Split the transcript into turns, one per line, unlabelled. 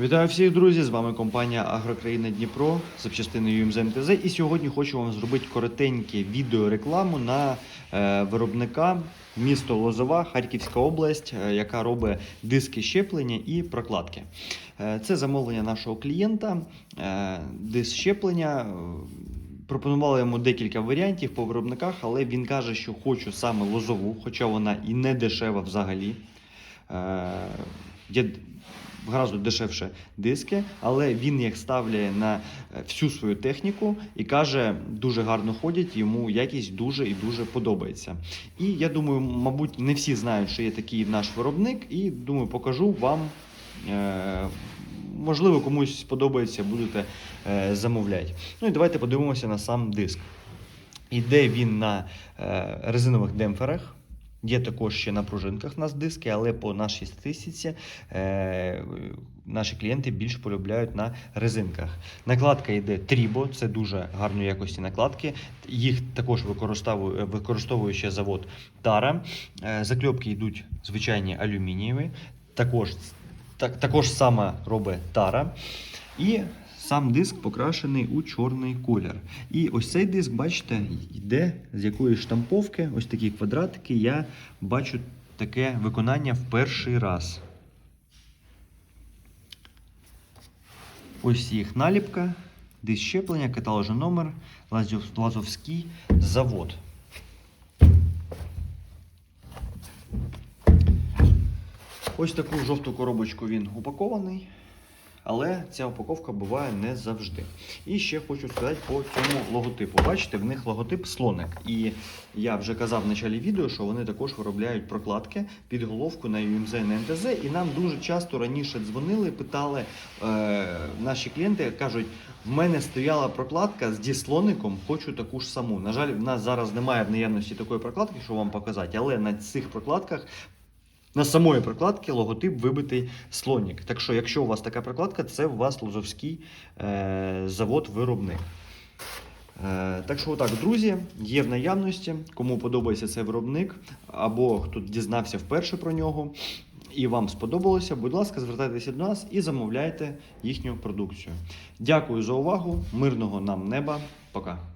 Вітаю всіх, друзі! З вами компанія Агрокраїна Дніпро, запчастини ЮМЗ МТЗ. І сьогодні хочу вам зробити коротеньке відеорекламу на е, виробника місто Лозова, Харківська область, е, яка робить диски щеплення і прокладки. Е, це замовлення нашого клієнта, диск щеплення. Пропонували йому декілька варіантів по виробниках, але він каже, що хочу саме лозову, хоча вона і не дешева взагалі. Є гораздо дешевше диски, але він їх ставляє на е, всю свою техніку і каже, дуже гарно ходять, йому якість дуже і дуже подобається. І я думаю, мабуть, не всі знають, що є такий наш виробник, і думаю, покажу вам. Е, Можливо, комусь сподобається, будете е, замовляти. Ну і давайте подивимося на сам диск. Іде він на резинових демпферах. Є також ще на пружинках у нас диски, але по нашій статистиці е, наші клієнти більше полюбляють на резинках. Накладка йде Трібо, це дуже гарної якості накладки. Їх також використовує, використовує ще завод Тара. Е, закльопки йдуть звичайні алюмінієві. Також, так, також сама робить Тара. І сам диск покрашений у чорний колір. І ось цей диск, бачите, йде з якоїсь штамповки, ось такі квадратики. Я бачу таке виконання в перший раз. Ось їх наліпка, диск щеплення, каталожний номер, Лазов- Лазовський завод. Ось таку жовту коробочку він упакований. Але ця упаковка буває не завжди. І ще хочу сказати по цьому логотипу. Бачите, в них логотип слоник. І я вже казав в началі відео, що вони також виробляють прокладки під головку на UMZ і на МТЗ. І нам дуже часто раніше дзвонили, питали е, наші клієнти, кажуть, в мене стояла прокладка з діслоником, хочу таку ж саму. На жаль, в нас зараз немає в наявності такої прокладки, що вам показати, але на цих прокладках на самої прокладки логотип вибитий слонік. Так що, якщо у вас така прокладка, це у вас лозовський е, завод-виробник. Е, так що, отак, друзі, є в наявності. Кому подобається цей виробник, або хто дізнався вперше про нього, і вам сподобалося, будь ласка, звертайтеся до нас і замовляйте їхню продукцію. Дякую за увагу, мирного нам неба. Пока.